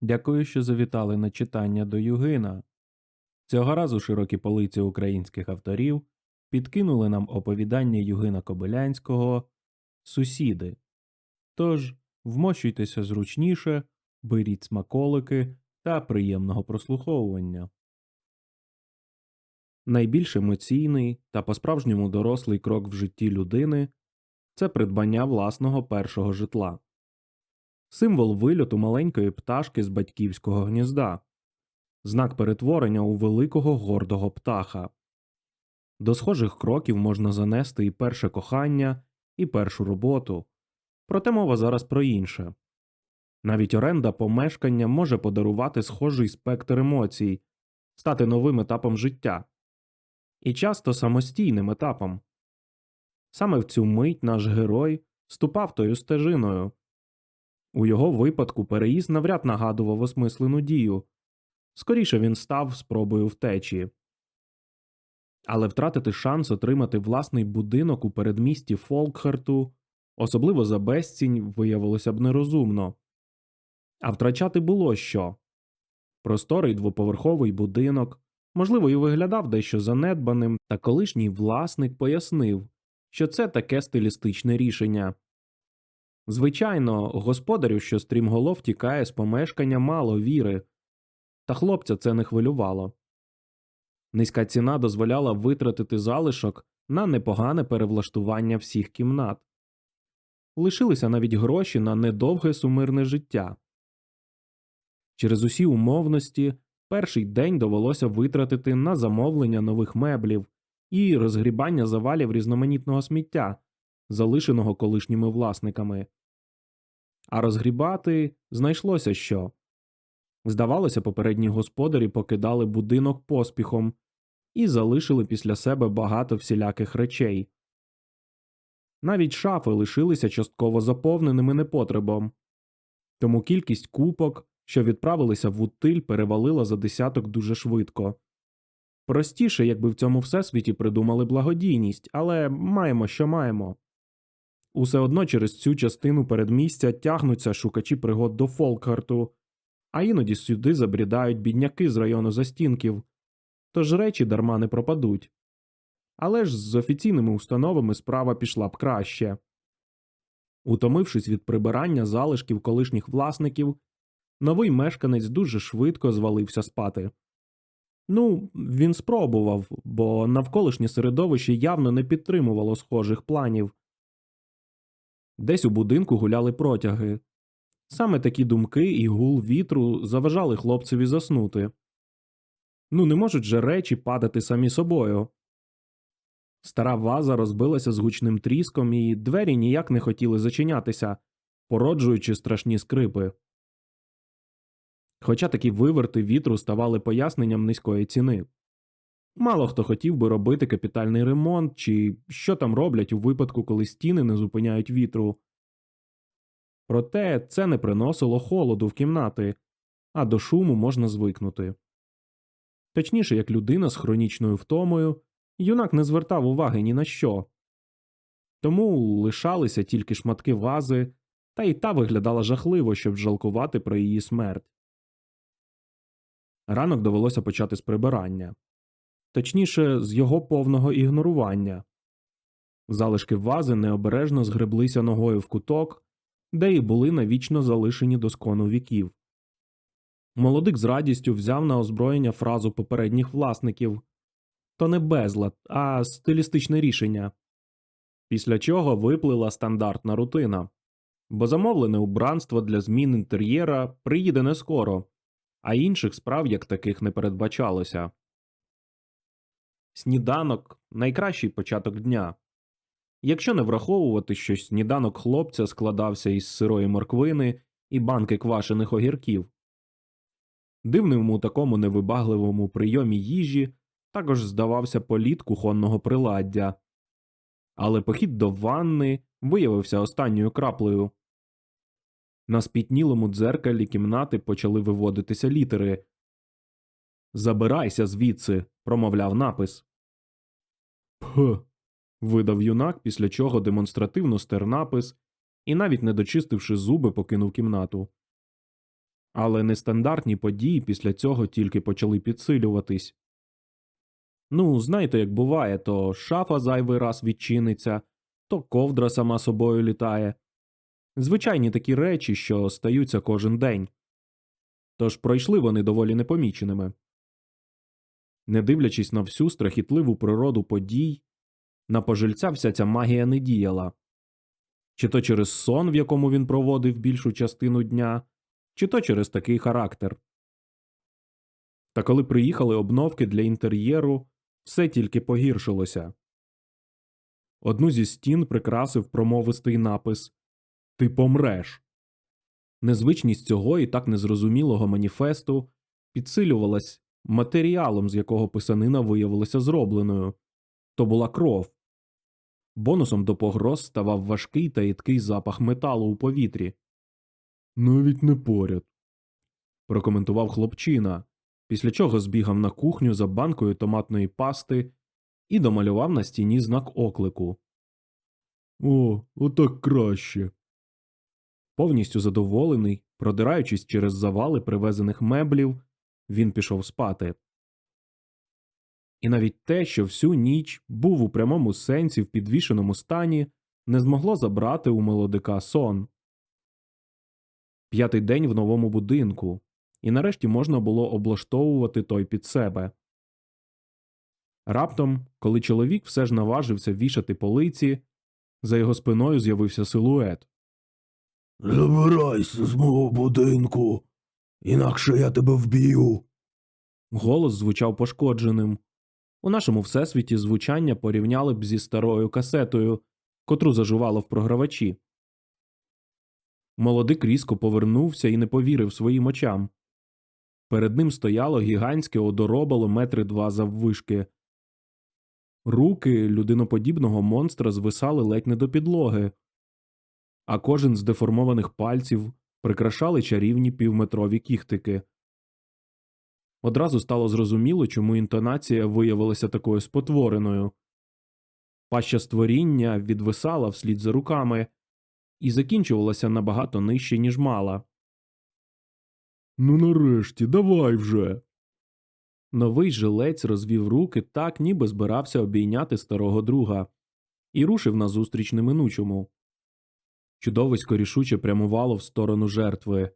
Дякую, що завітали на читання до Югина. Цього разу широкі полиці українських авторів підкинули нам оповідання Югина Кобилянського Сусіди. Тож вмощуйтеся зручніше, беріть смаколики та приємного прослуховування. Найбільш емоційний та по-справжньому дорослий крок в житті людини це придбання власного першого житла. Символ вильоту маленької пташки з батьківського гнізда, знак перетворення у великого гордого птаха. До схожих кроків можна занести і перше кохання, і першу роботу. Проте мова зараз про інше. Навіть оренда помешкання може подарувати схожий спектр емоцій, стати новим етапом життя. І часто самостійним етапом. Саме в цю мить наш герой ступав тою стежиною. У його випадку переїзд навряд нагадував осмислену дію. Скоріше він став спробою втечі. Але втратити шанс отримати власний будинок у передмісті Фолкхарту, особливо за безцінь, виявилося б нерозумно. А втрачати було що. Просторий двоповерховий будинок, можливо, і виглядав дещо занедбаним, та колишній власник пояснив, що це таке стилістичне рішення. Звичайно, господарю, що стрімголов тікає з помешкання, мало віри, та хлопця це не хвилювало. Низька ціна дозволяла витратити залишок на непогане перевлаштування всіх кімнат. Лишилися навіть гроші на недовге сумирне життя. Через усі умовності перший день довелося витратити на замовлення нових меблів і розгрібання завалів різноманітного сміття, залишеного колишніми власниками. А розгрібати знайшлося що. Здавалося, попередні господарі покидали будинок поспіхом і залишили після себе багато всіляких речей. Навіть шафи лишилися частково заповненими непотребом, тому кількість купок, що відправилися в утиль, перевалила за десяток дуже швидко. Простіше, якби в цьому всесвіті придумали благодійність, але маємо, що маємо. Усе одно через цю частину передмістя тягнуться шукачі пригод до Фолкхарту, а іноді сюди забрідають бідняки з району застінків, тож речі дарма не пропадуть. Але ж з офіційними установами справа пішла б краще. Утомившись від прибирання залишків колишніх власників, новий мешканець дуже швидко звалився спати. Ну, він спробував, бо навколишнє середовище явно не підтримувало схожих планів. Десь у будинку гуляли протяги. Саме такі думки і гул вітру заважали хлопцеві заснути. Ну, не можуть же речі падати самі собою. Стара ваза розбилася з гучним тріском, і двері ніяк не хотіли зачинятися, породжуючи страшні скрипи. Хоча такі виверти вітру ставали поясненням низької ціни. Мало хто хотів би робити капітальний ремонт, чи що там роблять у випадку, коли стіни не зупиняють вітру. Проте це не приносило холоду в кімнати, а до шуму можна звикнути. Точніше, як людина з хронічною втомою, юнак не звертав уваги ні на що. Тому лишалися тільки шматки вази, та й та виглядала жахливо, щоб жалкувати про її смерть. Ранок довелося почати з прибирання, точніше, з його повного ігнорування. Залишки вази необережно згреблися ногою в куток, де і були навічно залишені до скону віків. Молодик з радістю взяв на озброєння фразу попередніх власників то не безлад, а стилістичне рішення, після чого виплила стандартна рутина, бо замовлене убранство для змін інтер'єра приїде не скоро, а інших справ як таких не передбачалося. Сніданок найкращий початок дня. Якщо не враховувати, що сніданок хлопця складався із сирої морквини і банки квашених огірків. Дивним у такому невибагливому прийомі їжі також здавався політ кухонного приладдя. Але похід до ванни виявився останньою краплею. На спітнілому дзеркалі кімнати почали виводитися літери. Забирайся звідси, промовляв напис. Пх. видав юнак, після чого демонстративно стер напис і, навіть не дочистивши зуби, покинув кімнату. Але нестандартні події після цього тільки почали підсилюватись. Ну, знаєте, як буває, то шафа зайвий раз відчиниться, то ковдра сама собою літає. Звичайні такі речі, що стаються кожен день. Тож пройшли вони доволі непоміченими. Не дивлячись на всю страхітливу природу подій, на пожильця вся ця магія не діяла. Чи то через сон, в якому він проводив більшу частину дня, чи то через такий характер. Та коли приїхали обновки для інтер'єру, все тільки погіршилося. Одну зі стін прикрасив промовистий напис Ти помреш. Незвичність цього і так незрозумілого маніфесту підсилювалась матеріалом, з якого писанина виявилася зробленою то була кров. Бонусом до погроз ставав важкий та їдкий запах металу у повітрі. Навіть не поряд. прокоментував хлопчина, після чого збігав на кухню за банкою томатної пасти і домалював на стіні знак оклику. О, отак краще. Повністю задоволений, продираючись через завали привезених меблів, він пішов спати. І навіть те, що всю ніч був у прямому сенсі в підвішеному стані, не змогло забрати у молодика сон. П'ятий день в новому будинку, і нарешті можна було облаштовувати той під себе. Раптом, коли чоловік все ж наважився вішати полиці, за його спиною з'явився силует. Забирайся з мого будинку, інакше я тебе вб'ю. Голос звучав пошкодженим. У нашому всесвіті звучання порівняли б зі старою касетою, котру зажувало в програвачі. Молодик різко повернувся і не повірив своїм очам. Перед ним стояло гігантське одоробало метри два заввишки. Руки людиноподібного монстра звисали ледь не до підлоги, а кожен з деформованих пальців прикрашали чарівні півметрові кіхтики. Одразу стало зрозуміло, чому інтонація виявилася такою спотвореною. Паща створіння відвисала вслід за руками і закінчувалася набагато нижче, ніж мала. Ну, нарешті, давай вже. Новий жилець розвів руки так, ніби збирався обійняти старого друга, і рушив назустріч неминучому. Чудовисько рішуче прямувало в сторону жертви.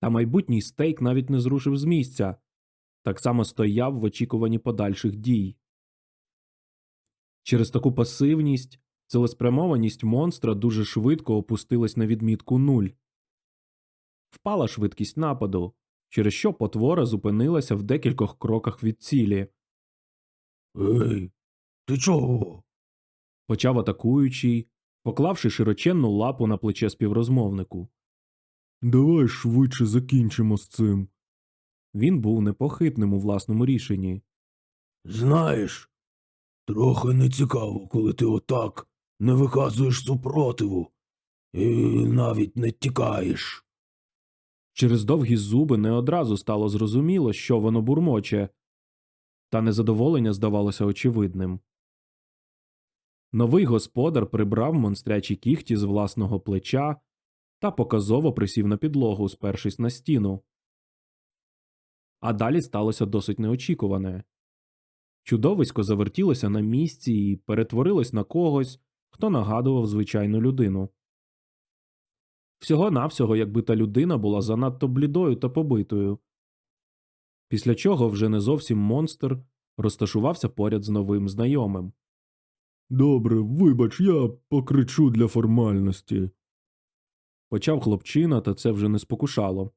Та майбутній стейк навіть не зрушив з місця, так само стояв в очікуванні подальших дій. Через таку пасивність цілеспрямованість монстра дуже швидко опустилась на відмітку нуль. Впала швидкість нападу, через що потвора зупинилася в декількох кроках від цілі. Ей, ти чого? Почав атакуючий, поклавши широченну лапу на плече співрозмовнику. Давай швидше закінчимо з цим. Він був непохитним у власному рішенні. Знаєш, трохи нецікаво, коли ти отак не виказуєш супротиву і навіть не тікаєш. Через довгі зуби не одразу стало зрозуміло, що воно бурмоче, та незадоволення здавалося очевидним. Новий господар прибрав монстрячі кіхті з власного плеча та показово присів на підлогу, спершись на стіну. А далі сталося досить неочікуване. Чудовисько завертілося на місці і перетворилось на когось, хто нагадував звичайну людину. Всього навсього, якби та людина була занадто блідою та побитою. Після чого вже не зовсім монстр розташувався поряд з новим знайомим. Добре, вибач, я покричу для формальності. Почав хлопчина, та це вже не спокушало.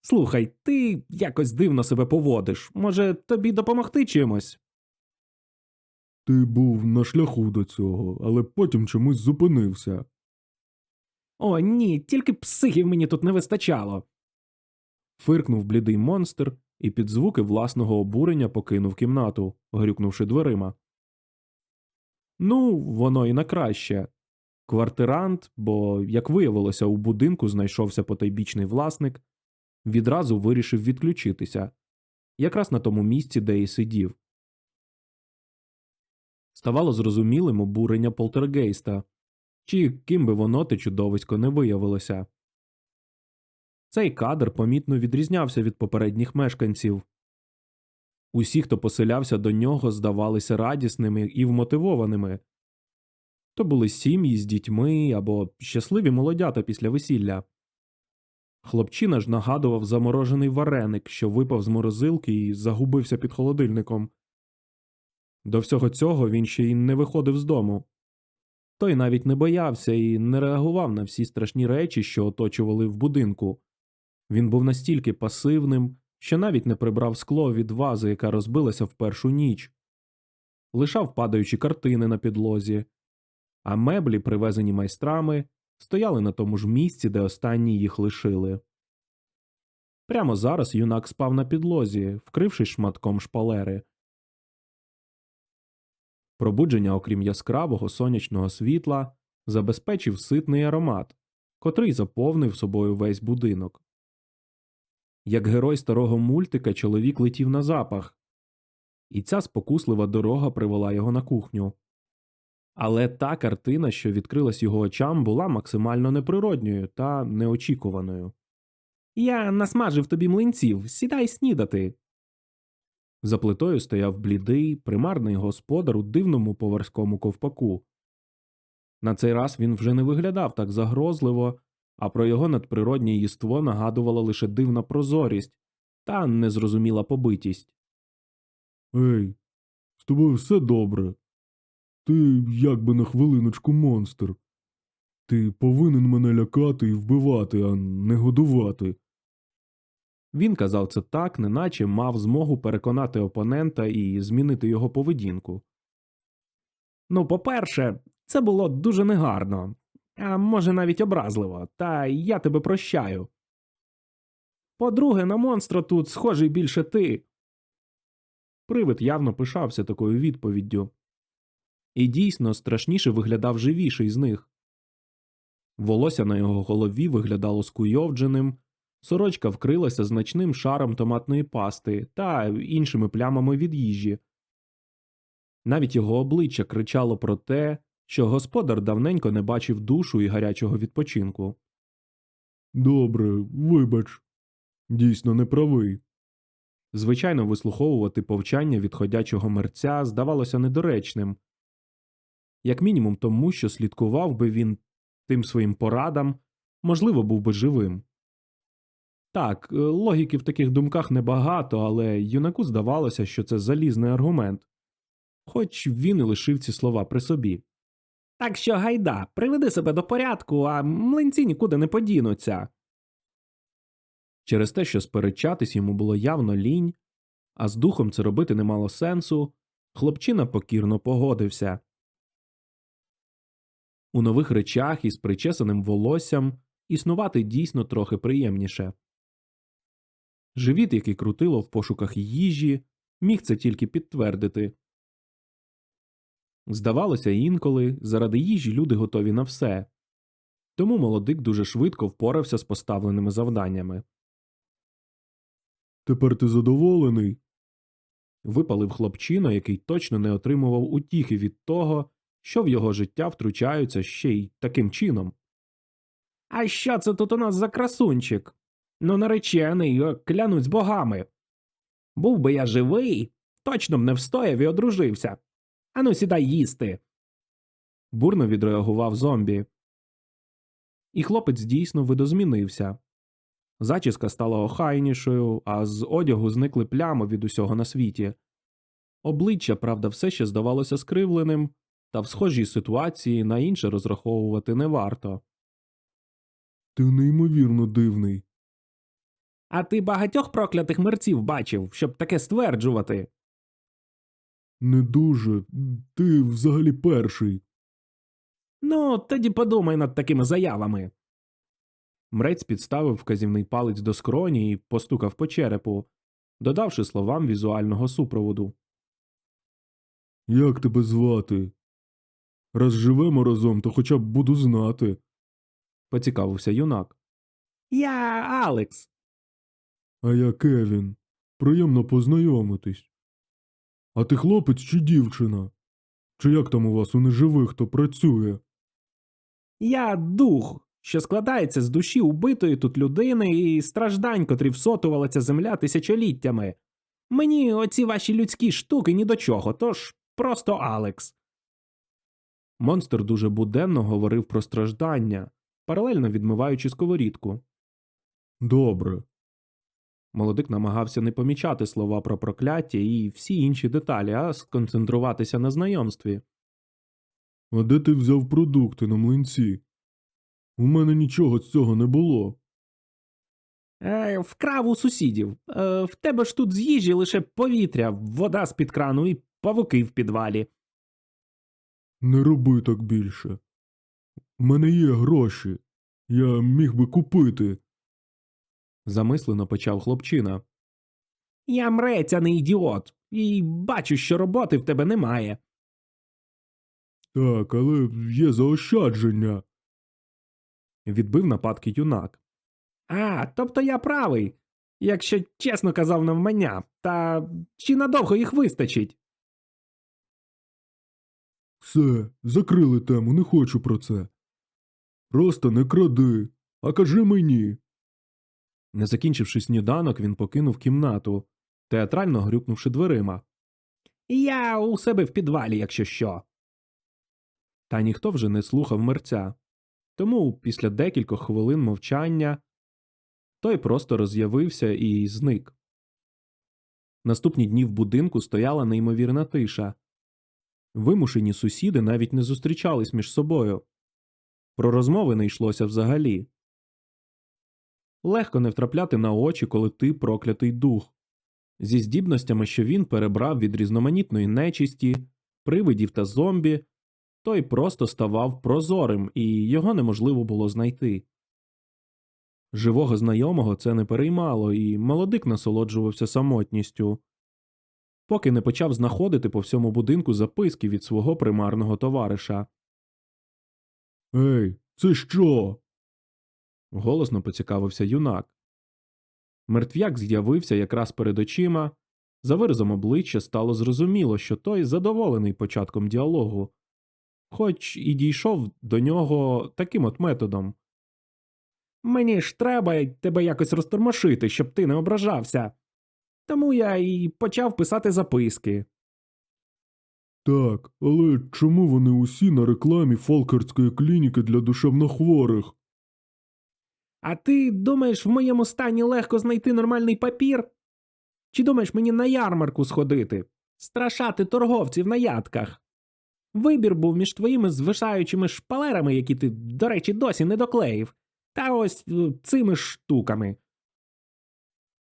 Слухай, ти якось дивно себе поводиш. Може, тобі допомогти чимось? Ти був на шляху до цього, але потім чомусь зупинився. О, ні, тільки психів мені тут не вистачало. Фиркнув блідий монстр і під звуки власного обурення покинув кімнату, грюкнувши дверима. Ну, воно і на краще. Квартирант, бо, як виявилося, у будинку знайшовся потайбічний власник, відразу вирішив відключитися, якраз на тому місці, де і сидів. Ставало зрозумілим обурення полтергейста, чи ким би воно те чудовисько не виявилося. Цей кадр помітно відрізнявся від попередніх мешканців. Усі, хто поселявся до нього, здавалися радісними і вмотивованими. То були сім'ї з дітьми або щасливі молодята після весілля. Хлопчина ж нагадував заморожений вареник, що випав з морозилки і загубився під холодильником. До всього цього він ще й не виходив з дому. Той навіть не боявся і не реагував на всі страшні речі, що оточували в будинку. Він був настільки пасивним, що навіть не прибрав скло від вази, яка розбилася в першу ніч, лишав падаючі картини на підлозі, а меблі, привезені майстрами, стояли на тому ж місці, де останні їх лишили. Прямо зараз юнак спав на підлозі, вкрившись шматком шпалери. Пробудження, окрім яскравого сонячного світла, забезпечив ситний аромат, котрий заповнив собою весь будинок. Як герой старого мультика, чоловік летів на запах, і ця спокуслива дорога привела його на кухню. Але та картина, що відкрилась його очам, була максимально неприродньою та неочікуваною. Я насмажив тобі млинців, сідай снідати. За плитою стояв блідий, примарний господар у дивному поварському ковпаку. На цей раз він вже не виглядав так загрозливо, а про його надприроднє їство нагадувала лише дивна прозорість та незрозуміла побитість. Ей, з тобою все добре. Ти як би на хвилиночку монстр. Ти повинен мене лякати і вбивати, а не годувати. Він казав це так, неначе мав змогу переконати опонента і змінити його поведінку. Ну, по-перше, це було дуже негарно, а може навіть образливо, та я тебе прощаю. По-друге, на монстра тут схожий більше ти. Привид явно пишався такою відповіддю. І дійсно страшніше виглядав живіший з них. Волосся на його голові виглядало скуйовдженим, Сорочка вкрилася значним шаром томатної пасти та іншими плямами від їжі. Навіть його обличчя кричало про те, що господар давненько не бачив душу і гарячого відпочинку. Добре, вибач. Дійсно неправий. Звичайно, вислуховувати повчання від ходячого мерця здавалося недоречним, як мінімум тому, що слідкував би він тим своїм порадам, можливо, був би живим. Так, е, логіки в таких думках небагато, але юнаку здавалося, що це залізний аргумент, хоч він і лишив ці слова при собі. Так що, гайда, приведи себе до порядку, а млинці нікуди не подінуться. Через те, що сперечатись йому було явно лінь, а з духом це робити не мало сенсу, хлопчина покірно погодився. У нових речах із причесаним волоссям існувати дійсно трохи приємніше. Живіт, який крутило в пошуках їжі, міг це тільки підтвердити. Здавалося, інколи заради їжі люди готові на все. Тому молодик дуже швидко впорався з поставленими завданнями. Тепер ти задоволений? Випалив хлопчина, який точно не отримував утіхи від того, що в його життя втручаються ще й таким чином. А що це тут у нас за красунчик? Ну, наречений, о, клянусь богами. Був би я живий, точно б не встояв і одружився. Ану, сідай їсти. Бурно відреагував зомбі. І хлопець дійсно видозмінився. Зачіска стала охайнішою, а з одягу зникли плями від усього на світі. Обличчя, правда, все ще здавалося скривленим, та в схожій ситуації на інше розраховувати не варто. Ти неймовірно дивний. А ти багатьох проклятих мерців бачив, щоб таке стверджувати. Не дуже. Ти взагалі перший. Ну, тоді подумай над такими заявами. Мрець підставив вказівний палець до скроні і постукав по черепу, додавши словам візуального супроводу. Як тебе звати? Раз живемо разом, то хоча б буду знати. Поцікавився юнак. Я Алекс. А я Кевін. Приємно познайомитись. А ти хлопець чи дівчина? Чи як там у вас у неживих хто працює? Я дух. що складається з душі убитої тут людини і страждань, котрі всотувала ця земля тисячоліттями. Мені оці ваші людські штуки ні до чого, тож просто Алекс. Монстр дуже буденно говорив про страждання, паралельно відмиваючи сковорідку. Добре. Молодик намагався не помічати слова про прокляття і всі інші деталі, а сконцентруватися на знайомстві. А де ти взяв продукти на млинці? У мене нічого з цього не було. Е, вкрав у сусідів. Е, в тебе ж тут з їжі лише повітря, вода з під крану і павуки в підвалі. Не роби так більше. У мене є гроші. Я міг би купити. Замислено почав хлопчина. Я мрець, а не ідіот, і бачу, що роботи в тебе немає. Так, але є заощадження. Відбив нападки юнак. А, тобто я правий, якщо чесно казав навмання, та чи надовго їх вистачить? Все, закрили тему, не хочу про це. Просто не кради, а кажи мені. Не закінчивши сніданок, він покинув кімнату, театрально грюкнувши дверима. Я у себе в підвалі, якщо що. Та ніхто вже не слухав мерця. Тому після декількох хвилин мовчання той просто роз'явився і зник. Наступні дні в будинку стояла неймовірна тиша. Вимушені сусіди навіть не зустрічались між собою. Про розмови не йшлося взагалі. Легко не втрапляти на очі, коли ти проклятий дух. Зі здібностями, що він перебрав від різноманітної нечисті, привидів та зомбі, той просто ставав прозорим, і його неможливо було знайти. Живого знайомого це не переймало, і молодик насолоджувався самотністю, поки не почав знаходити по всьому будинку записки від свого примарного товариша. Ей, це що? Голосно поцікавився юнак. Мертвяк з'явився якраз перед очима. За виразом обличчя стало зрозуміло, що той задоволений початком діалогу, хоч і дійшов до нього таким от методом. Мені ж треба тебе якось розтормошити, щоб ти не ображався. Тому я і почав писати записки. Так, але чому вони усі на рекламі Фолкерської клініки для душевнохворих? А ти думаєш, в моєму стані легко знайти нормальний папір? Чи думаєш мені на ярмарку сходити, страшати торговців на ядках? Вибір був між твоїми звишаючими шпалерами, які ти, до речі, досі не доклеїв, та ось е, цими штуками.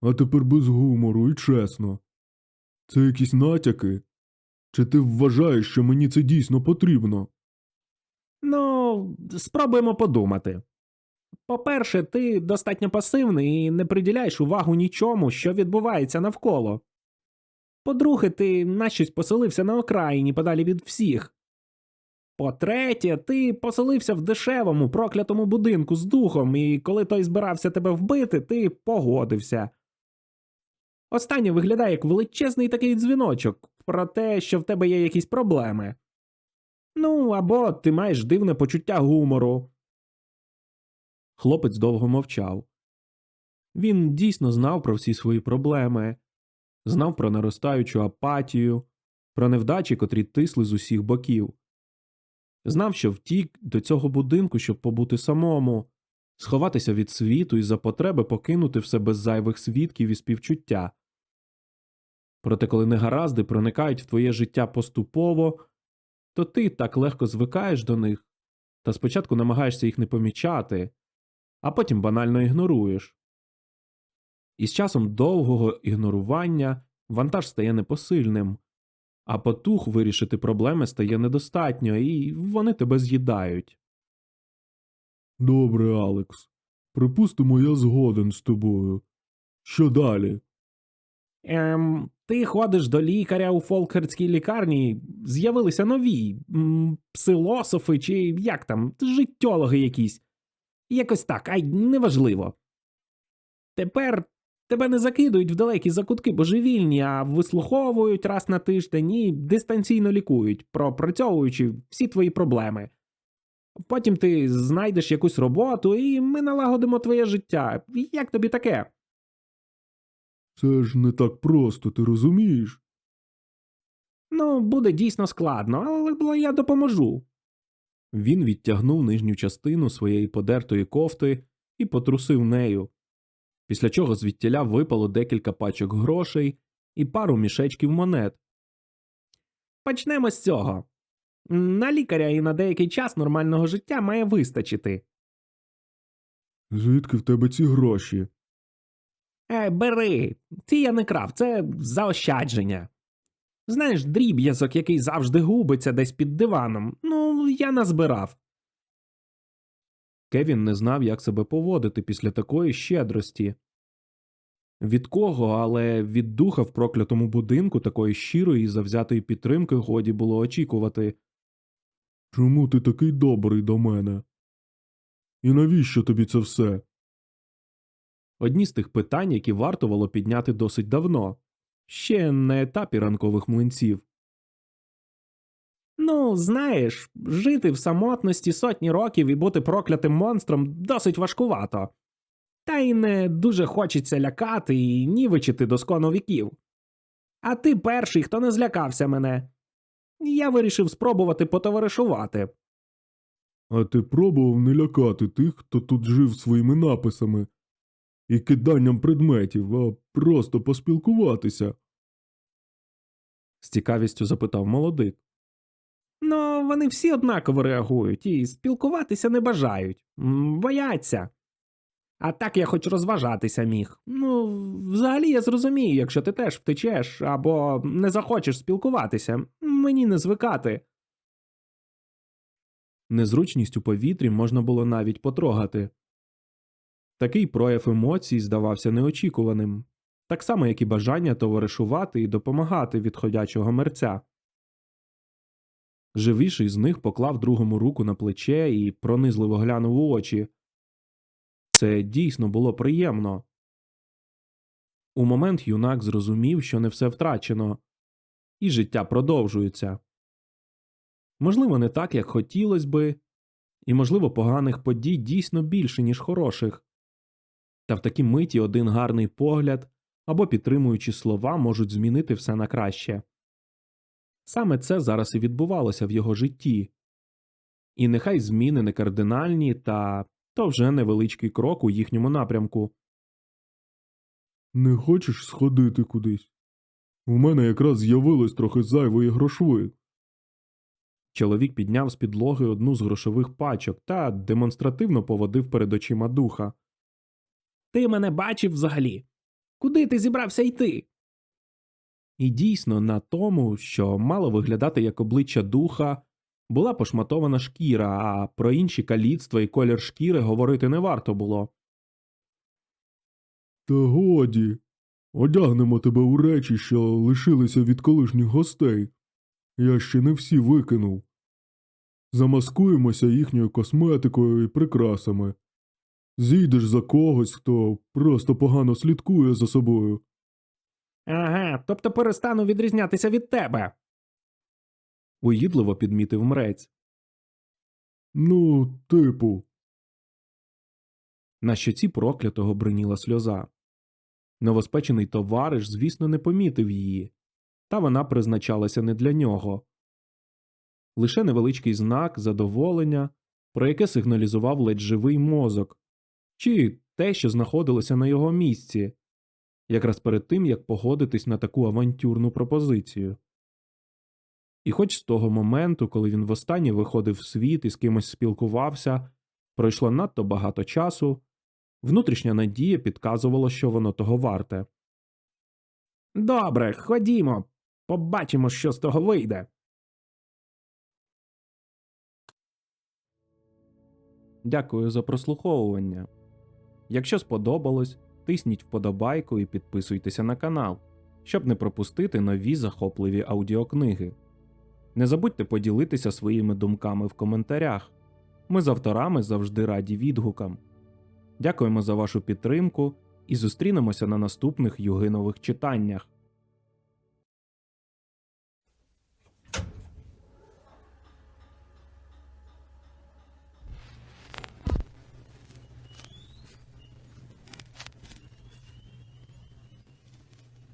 А тепер без гумору і чесно. Це якісь натяки? Чи ти вважаєш, що мені це дійсно потрібно? Ну, спробуємо подумати. По-перше, ти достатньо пасивний і не приділяєш увагу нічому, що відбувається навколо. По-друге, ти начось поселився на окраїні подалі від всіх. По-третє, ти поселився в дешевому, проклятому будинку з духом, і коли той збирався тебе вбити, ти погодився. Останнє виглядає як величезний такий дзвіночок про те, що в тебе є якісь проблеми. Ну, або ти маєш дивне почуття гумору. Хлопець довго мовчав. Він дійсно знав про всі свої проблеми, знав про наростаючу апатію, про невдачі, котрі тисли з усіх боків. Знав, що втік до цього будинку, щоб побути самому, сховатися від світу і за потреби покинути все без зайвих свідків і співчуття. Проте, коли негаразди проникають в твоє життя поступово, то ти так легко звикаєш до них та спочатку намагаєшся їх не помічати, а потім банально ігноруєш. І з часом довгого ігнорування вантаж стає непосильним, а потух вирішити проблеми стає недостатньо, і вони тебе з'їдають. Добре, Алекс. Припустимо, я згоден з тобою. Що далі? Ем, ти ходиш до лікаря у Фолкерській лікарні, з'явилися нові м, псилософи чи як там, життєологи якісь. Якось так, ай, неважливо. Тепер тебе не закидують в далекі закутки божевільні, а вислуховують раз на тиждень і дистанційно лікують, пропрацьовуючи всі твої проблеми. Потім ти знайдеш якусь роботу, і ми налагодимо твоє життя. Як тобі таке? Це ж не так просто, ти розумієш? Ну, буде дійсно складно, але я допоможу. Він відтягнув нижню частину своєї подертої кофти і потрусив нею, після чого звідтіля випало декілька пачок грошей і пару мішечків монет. Почнемо з цього. На лікаря і на деякий час нормального життя має вистачити. Звідки в тебе ці гроші? Е, бери, ці я не крав, це заощадження. Знаєш, дріб'язок, який завжди губиться десь під диваном. Ну, я назбирав. Кевін не знав, як себе поводити після такої щедрості. Від кого, але від духа в проклятому будинку такої щирої і завзятої підтримки годі було очікувати. Чому ти такий добрий до мене? І навіщо тобі це все? Одні з тих питань, які вартувало підняти досить давно, ще на етапі ранкових млинців. Ну, знаєш, жити в самотності сотні років і бути проклятим монстром досить важкувато. Та й не дуже хочеться лякати і нівечити до скону віків. А ти перший, хто не злякався мене. Я вирішив спробувати потоваришувати. А ти пробував не лякати тих, хто тут жив своїми написами і киданням предметів, а просто поспілкуватися. з цікавістю запитав молодик. Ну, вони всі однаково реагують і спілкуватися не бажають, бояться. А так я хоч розважатися міг. Ну, взагалі я зрозумію, якщо ти теж втечеш або не захочеш спілкуватися, мені не звикати. Незручність у повітрі можна було навіть потрогати. Такий прояв емоцій здавався неочікуваним, так само, як і бажання товаришувати і допомагати відходячого мерця. Живіший з них поклав другому руку на плече і пронизливо глянув у очі. Це дійсно було приємно. У момент юнак зрозумів, що не все втрачено, і життя продовжується. Можливо, не так, як хотілося би, і, можливо, поганих подій дійсно більше, ніж хороших. Та в такій миті один гарний погляд або підтримуючі слова можуть змінити все на краще. Саме це зараз і відбувалося в його житті. І нехай зміни не кардинальні, та то вже невеличкий крок у їхньому напрямку. Не хочеш сходити кудись? У мене якраз з'явилось трохи зайвої грошви. Чоловік підняв з підлоги одну з грошових пачок та демонстративно поводив перед очима духа. Ти мене бачив взагалі? Куди ти зібрався йти? І дійсно, на тому, що мало виглядати як обличчя духа, була пошматована шкіра, а про інші каліцтва і колір шкіри говорити не варто було. Та годі. Одягнемо тебе у речі, що лишилися від колишніх гостей. Я ще не всі викинув. Замаскуємося їхньою косметикою і прикрасами. Зійдеш за когось, хто просто погано слідкує за собою. Ага, тобто перестану відрізнятися від тебе. Уїдливо підмітив мрець. Ну, типу, На щоці проклятого бриніла сльоза. Новоспечений товариш, звісно, не помітив її, та вона призначалася не для нього. Лише невеличкий знак задоволення, про яке сигналізував ледь живий мозок, чи те, що знаходилося на його місці, якраз перед тим, як погодитись на таку авантюрну пропозицію. І хоч з того моменту, коли він востаннє виходив в світ і з кимось спілкувався, пройшло надто багато часу, внутрішня надія підказувала, що воно того варте. Добре, ходімо, побачимо, що з того вийде. Дякую за прослуховування. Якщо сподобалось, тисніть вподобайку і підписуйтеся на канал, щоб не пропустити нові захопливі аудіокниги. Не забудьте поділитися своїми думками в коментарях. Ми з авторами завжди раді відгукам. Дякуємо за вашу підтримку і зустрінемося на наступних югинових читаннях.